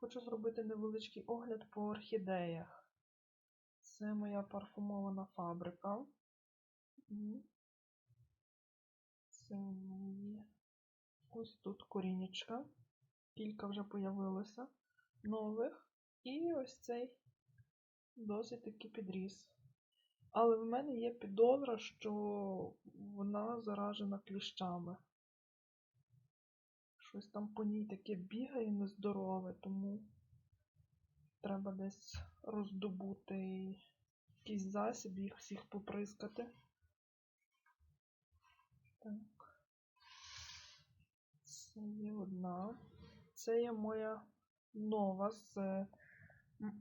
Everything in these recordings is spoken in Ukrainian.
Хочу зробити невеличкий огляд по орхідеях. Це моя парфумована фабрика. Це мої. Ось тут корінечка. Кілька вже появилося нових. І ось цей досить таки підріс. Але в мене є підозра, що вона заражена кліщами. Щось там по ній таке бігає нездорове, тому треба десь роздобути якийсь засіб, їх всіх поприскати. Так. Це є одна. Це є моя нова з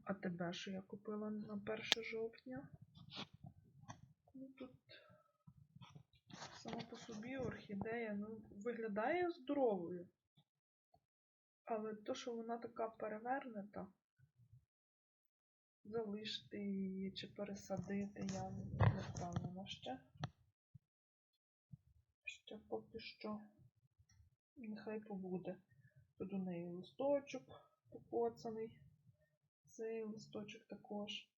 АТБ, що я купила на 1 жовтня. Ну, тут сама по собі орхідея ну, виглядає здоровою. Але то, що вона така перевернута, залишити її чи пересадити, я не впевнена ще. Ще поки що нехай побуде. Тут у неї листочок покоцаний. Цей листочок також.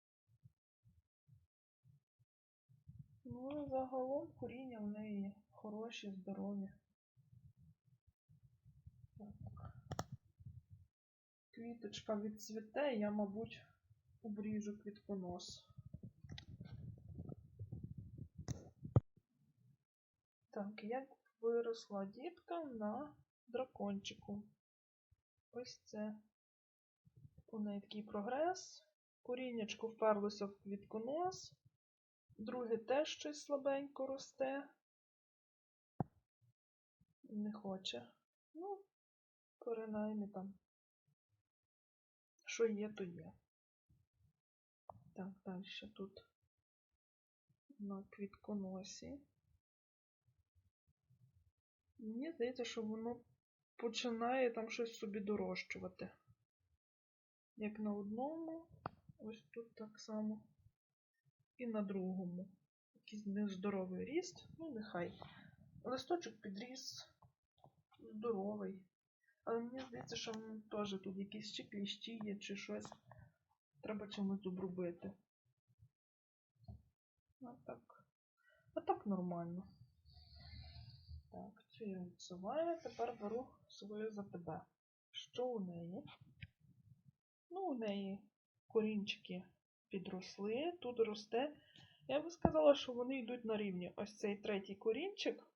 Ну, загалом коріння в неї хороші, здорові. Так. Квіточка відцвіте, я, мабуть, обріжу квітконос. Так, як виросла дітка на дракончику. Ось це у неї такий прогрес. Коріннячко вперлося в квітконос. Друге теж щось слабенько росте. Не хоче. Ну, принаймні там. Що є, то є. Так, далі тут на квітконосі. Мені здається, що воно починає там щось собі дорощувати. Як на одному, ось тут так само. І на другому. Якийсь нездоровий ріст, ну нехай. Листочок підріс, здоровий. Але мені здається, що теж тут якісь чи кліщі є, чи щось. Треба чимось обробити. А так. Нормально. Так, цю я відсуваю. Тепер беру свою за тебе. Що у неї? Ну, у неї корінчики підросли. Тут росте. Я би сказала, що вони йдуть на рівні. Ось цей третій корінчик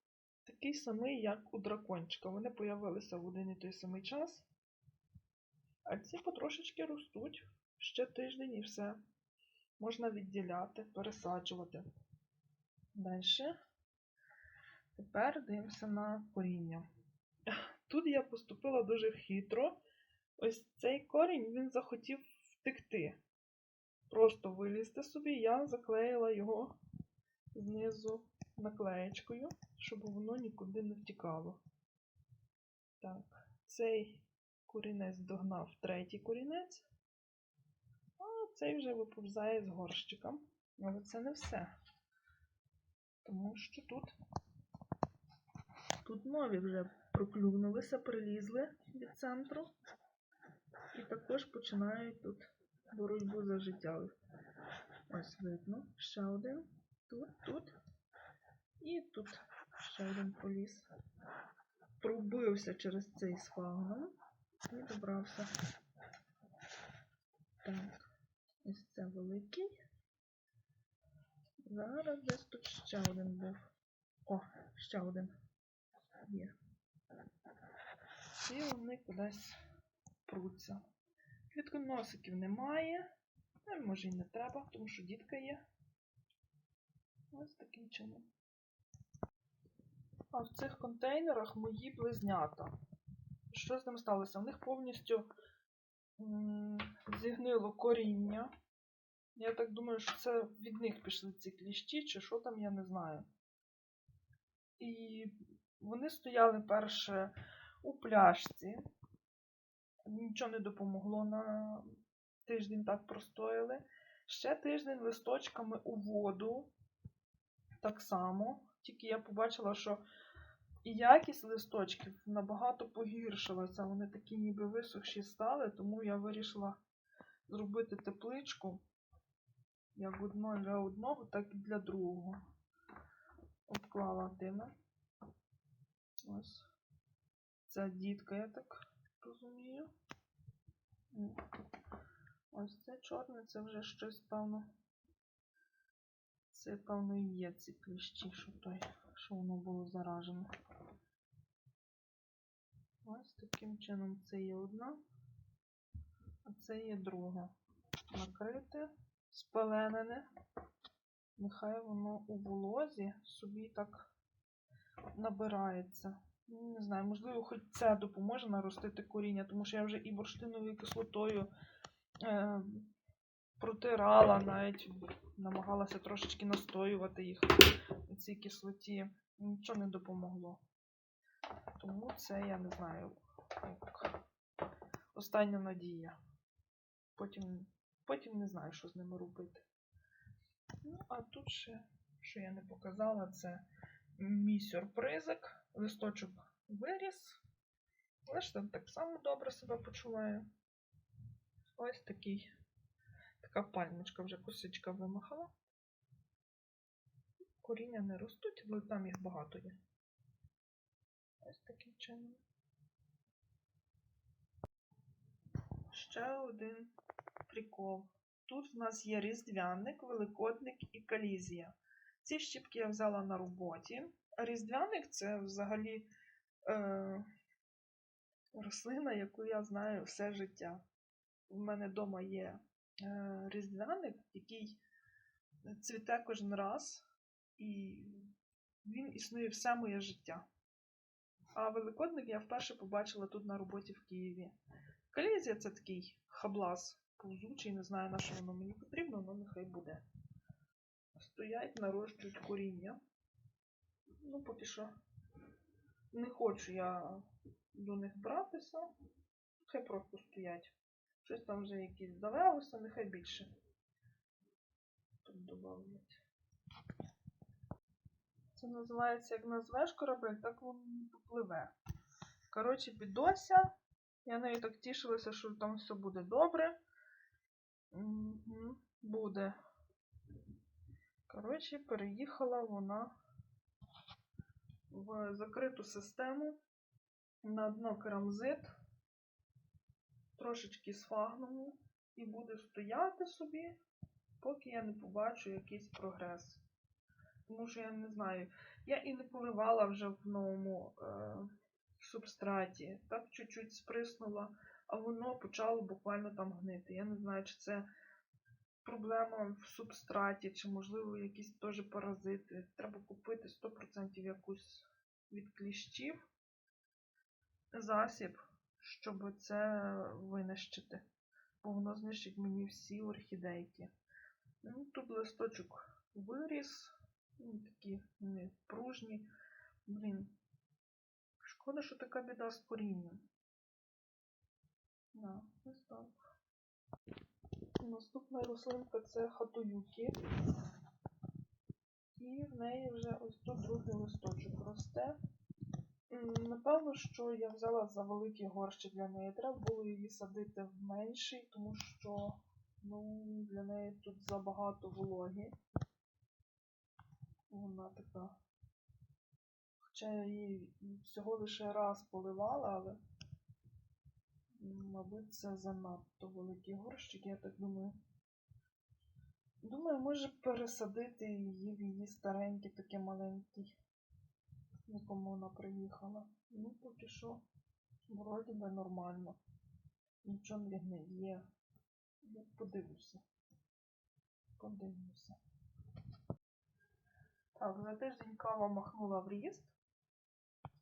такий самий, як у дракончика. Вони появилися в один і той самий час. А ці потрошечки ростуть ще тиждень і все. Можна відділяти, пересаджувати. Далі. Тепер дивимося на коріння. Тут я поступила дуже хитро. Ось цей корінь він захотів втекти. Просто вилізти собі, я заклеїла його знизу наклеєчкою, щоб воно нікуди не втікало. Так, цей корінець догнав третій корінець, а цей вже виповзає з горщиком. Але це не все. Тому що тут, тут нові вже проклюнулися, прилізли від центру. І також починають тут боротьбу за життя. Ось видно, ще один. Тут, тут. І тут ще один поліз. Пробився через цей сфагном і добрався. Так, ось це великий. Зараз десь тут ще один був. О, ще один є. І вони кудись пруться. Квітконосиків немає. Ну, може і не треба, тому що дітка є. Ось таким чином. А в цих контейнерах мої близнята. Що з ним сталося? У них повністю зігнило коріння. Я так думаю, що це від них пішли ці кліщі, чи що там, я не знаю. І вони стояли перше у пляшці. Нічого не допомогло на тиждень так простояли. Ще тиждень листочками у воду. Так само. Тільки я побачила, що І якість листочків набагато погіршилася. Вони такі ніби висохші стали, тому я вирішила зробити тепличку як одно для одного, так і для другого. Обклала тими. Ось. Це дітка, я так розумію. Ось це чорне, це вже щось, певно. Це, певно, є ці кліщі, що той, що воно було заражено. Ось таким чином це є одна, а це є друга. Накрите, спеленене. Нехай воно у волозі собі так набирається. Не знаю, можливо, хоч це допоможе наростити коріння, тому що я вже і бурштиновою кислотою е, протирала, навіть намагалася трошечки настоювати їх у цій кислоті. Нічого не допомогло. Тому це я не знаю, як остання надія. Потім, потім не знаю, що з ними робити. Ну, а тут ще, що я не показала, це мій сюрпризик. Листочок виріс. Але ж там так само добре себе почуває. Ось такий. Така пальмочка вже косичка вимахала. Коріння не ростуть, але там їх багато є. Ось таким чином. Ще один прикол. Тут в нас є різдвяник, великодник і колізія. Ці щіпки я взяла на роботі. Різдвяник це взагалі е, рослина, яку я знаю все життя. У мене вдома є різдвяник, який цвіте кожен раз, і він існує все моє життя. А великодник я вперше побачила тут на роботі в Києві. Колізія це такий хаблас повзучий, не знаю, на що воно мені потрібно, але нехай буде. Стоять, нарощують коріння. Ну, поки що не хочу я до них братися. Хай просто стоять. Щось там вже якісь завелося, нехай більше. Тут додавлять. Це називається, як назвеш корабель, так він попливе. Коротше, бідося. Я навіть так тішилася, що там все буде добре. Угу, буде. Коротше, переїхала вона в закриту систему на дно керамзит, трошечки сфагному, і буде стояти собі, поки я не побачу якийсь прогрес. Тому що я не знаю, я і не поливала вже в новому е, субстраті. Так чуть-чуть сприснула, а воно почало буквально там гнити. Я не знаю, чи це проблема в субстраті, чи, можливо, якісь теж паразити. Треба купити 100% якусь від кліщів засіб, щоб це винищити. Бо воно знищить мені всі орхідейки. Ну, Тут листочок виріс. Ну, такі вони пружні. Блін. Шкода, що така біда з корінням. Да, ось. Наступна рослинка це хатоюкі. І в неї вже ось тут другий листочок росте. Напевно, що я взяла за великий горщик для неї. Треба було її садити в менший, тому що ну, для неї тут забагато вологі. Вона така. Хоча я її всього лише раз поливала, але, мабуть, це занадто великий горщик, я так думаю. Думаю, може пересадити її в її старенький, такий маленький, якому вона приїхала. Ну, поки що, вроді би нормально. Нічого не гниє. Я подивлюся. Подивлюся. Так, за тиждень кава махнула в ріст.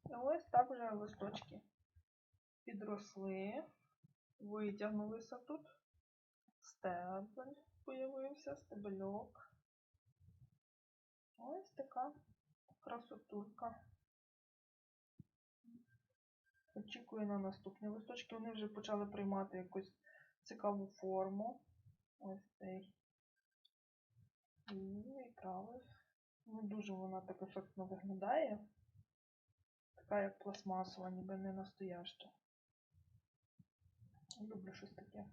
І ось так вже листочки підросли, витягнулися тут. Стебель появився, стебельок. Ось така красотурка. Очікую на наступні листочки. Вони вже почали приймати якусь цікаву форму. Ось цей І правий. Не дуже вона так ефектно виглядає. така як пластмасова, ніби не настояща. Люблю щось таке.